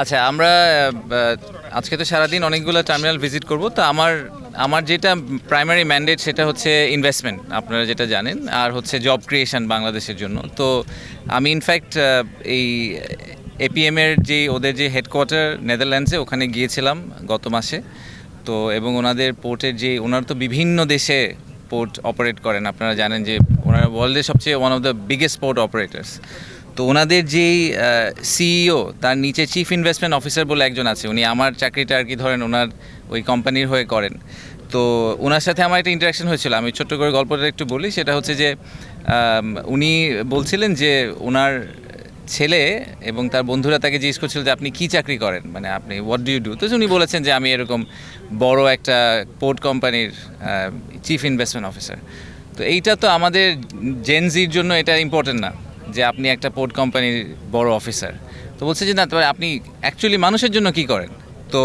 আচ্ছা আমরা আজকে তো সারাদিন অনেকগুলো টার্মিনাল ভিজিট করব। তো আমার আমার যেটা প্রাইমারি ম্যান্ডেট সেটা হচ্ছে ইনভেস্টমেন্ট আপনারা যেটা জানেন, আর হচ্ছে জব ক্রিয়েশন বাংলাদেশের জন্য। তো আমি ইনফ্যাক্ট এই এপিএম এর যে, ওদের যে হেডকোয়ার্টার নেদারল্যান্ডসে ওখানে গিয়েছিলাম গত মাসে। তো এবং ওনাদের পোর্টের যে, ওনারা তো বিভিন্ন দেশে পোর্ট অপারেট করেন। আপনারা জানেন যে, ওনারা ওয়ার্ল্ডের সবচেয়ে one of the biggest port operators তো ওনাদের যেই সিইও তার নিচে চিফ ইনভেস্টমেন্ট অফিসার বলে একজন আছে, উনি আমার চাকরিটা আর কি ধরেন ওনার ওই কোম্পানির হয়ে করেন। তো ওনার সাথে আমার একটা ইন্টারাকশন হয়েছিল, আমি ছোট্ট করে গল্পটা একটু বলি, সেটা হচ্ছে যে উনি বলছিলেন যে, ওনার ছেলে এবং তার বন্ধুরা তাকে জিজ্ঞেস করছিল যে, আপনি কি চাকরি করেন? মানে আপনি হোয়াট ডু ইউ ডু তো উনি বলেছেন যে, আমি এরকম বড় একটা পোর্ট কোম্পানির চিফ ইনভেস্টমেন্ট অফিসার তো এইটা তো আমাদের জেনজির জন্য এটা ইম্পর্টেন্ট না। যে আপনি একটা পোর্ট কোম্পানির বড় অফিসার তো বলছে যে, না তবে আপনি অ্যাকচুয়ালি মানুষের জন্য কি করেন? তো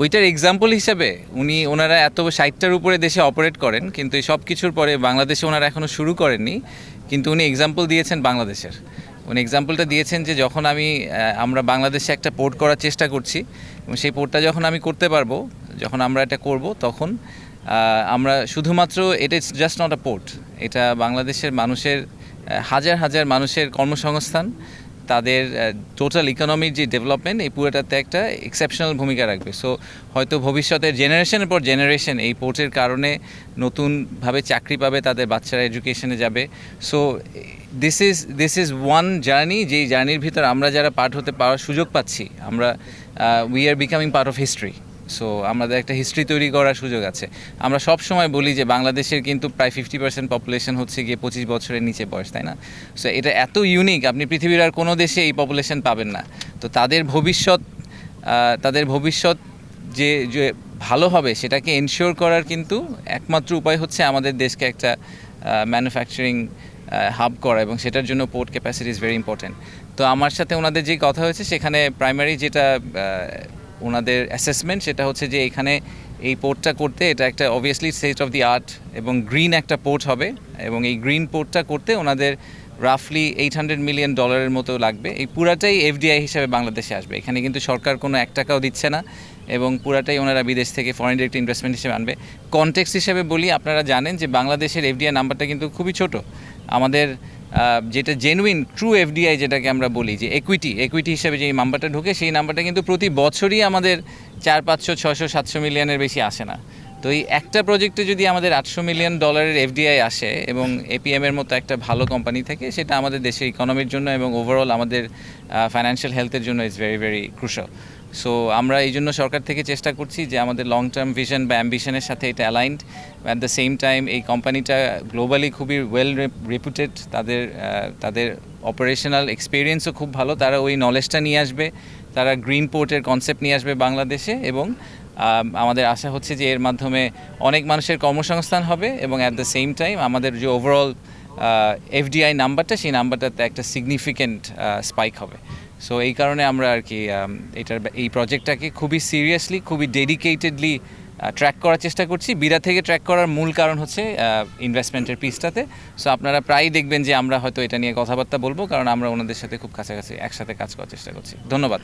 ওইটার এক্সাম্পল হিসাবে উনি, ওনারা এত ষাটটার উপরে দেশে অপারেট করেন, কিন্তু এই সব কিছুর পরে বাংলাদেশে ওনারা এখনও শুরু করেননি। কিন্তু উনি এক্সাম্পল দিয়েছেন বাংলাদেশের। উনি এক্সাম্পলটা দিয়েছেন যে, যখন আমি আমরা বাংলাদেশে একটা পোর্ট করার চেষ্টা করছি, এবং সেই পোর্টটা যখন আমি করতে পারব, যখন আমরা এটা করব, তখন আমরা শুধুমাত্র, এটা it's just not a port এটা বাংলাদেশের মানুষের হাজার হাজার মানুষের কর্মসংস্থান, তাদের টোটাল ইকোনমির যে ডেভেলপমেন্ট এই পুরোটাতে একটা এক্সেপশনাল ভূমিকা রাখবে। সো হয়তো ভবিষ্যতের জেনারেশনের পর জেনারেশন এই পোর্টের কারণে নতুনভাবে চাকরি পাবে, তাদের বাচ্চারা এডুকেশনে যাবে। So this is this is one journey যেই জার্নির ভিতর আমরা যারা পার্ট হতে পাওয়ার সুযোগ পাচ্ছি, আমরা we are becoming part of history so আমাদের একটা হিস্ট্রি তৈরি করার সুযোগ আছে। আমরা সব সময় বলি যে বাংলাদেশের কিন্তু প্রায় ফিফটি পার্সেন্ট পপুলেশন হচ্ছে গিয়ে পঁচিশ বছরের নিচে বয়স, তাই না? সো এটা এত ইউনিক আপনি পৃথিবীর আর কোনো দেশে এই পপুলেশন পাবেন না। তো তাদের ভবিষ্যৎ তাদের ভবিষ্যৎ যে যে ভালো হবে সেটাকে এনশিওর করার কিন্তু একমাত্র উপায় হচ্ছে আমাদের দেশকে একটা ম্যানুফ্যাকচারিং হাব করা এবং সেটার জন্য port capacity is very important তো আমার সাথে ওনাদের যে কথা হয়েছে সেখানে প্রাইমারি যেটা ওনাদের অ্যাসেসমেন্ট সেটা হচ্ছে যে এখানে এই পোর্টটা করতে এটা একটা obviously state of the art এবং গ্রিন একটা পোর্ট হবে এবং এই গ্রিন পোর্টটা করতে ওনাদের রাফলি এইট হান্ড্রেড মিলিয়ন ডলারের মতো লাগবে। এই পুরাটাই এফডিআই হিসাবে বাংলাদেশে আসবে। এখানে কিন্তু সরকার কোনো এক টাকাও দিচ্ছে না এবং পুরাটাই ওনারা বিদেশ থেকে ফরেন ডিরেক্ট ইনভেস্টমেন্ট হিসেবে আনবে। কনটেক্স হিসেবে বলি, আপনারা জানেন যে বাংলাদেশের এফডিআই নাম্বারটা কিন্তু খুবই ছোট। আমাদের যেটা জেনুইন ট্রু এফডিআই যেটাকে আমরা বলি, যে একুইটি একুইটি হিসেবে যে নাম্বারটা ঢোকে, সেই নাম্বারটা কিন্তু প্রতি বছরই আমাদের চার, পাঁচশো ছশো সাতশো মিলিয়নের বেশি আসে না। তো এই একটা প্রজেক্টে যদি আমাদের আটশো মিলিয়ন ডলারের এফডিআই আসে এবং এপিএম এর মতো একটা ভালো কোম্পানি থেকে, সেটা আমাদের দেশের ইকোনমির জন্য এবং ওভারঅল আমাদের ফাইন্যান্সিয়াল হেলথের জন্য is very very crucial so আমরা এই জন্য সরকার থেকে চেষ্টা করছি যে আমাদের লং টার্ম ভিশন বা অ্যাম্বিশনের সাথে এটা aligned at the same time এই কোম্পানিটা গ্লোবালি খুবই ওয়েল রেপুটেড তাদের তাদের অপারেশনাল এক্সপিরিয়েন্সও খুব ভালো। তারা ওই নলেজটা নিয়ে আসবে। তারা গ্রিন পোর্টের কনসেপ্ট নিয়ে আসবে বাংলাদেশে এবং আমাদের আশা হচ্ছে যে এর মাধ্যমে অনেক মানুষের কর্মসংস্থান হবে এবং অ্যাট দ্য সেম টাইম আমাদের যে ওভারঅল এফডিআই নাম্বারটা সেই নাম্বারটাতে একটা সিগনিফিক্যান্ট স্পাইক হবে। সো এই কারণে আমরা আর কি এটার এই প্রজেক্টটাকে খুবই সিরিয়াসলি খুবই ডেডিকেটেডলি ট্র্যাক করার চেষ্টা করছি। বিরা থেকে ট্র্যাক করার মূল কারণ হচ্ছে ইনভেস্টমেন্টের পিসটাতে সো আপনারা প্রায়ই দেখবেন যে আমরা হয়তো এটা নিয়ে কথাবার্তা বলব, কারণ আমরা ওনাদের সাথে খুব কাছাকাছি, একসাথে কাজ করার চেষ্টা করছি। ধন্যবাদ।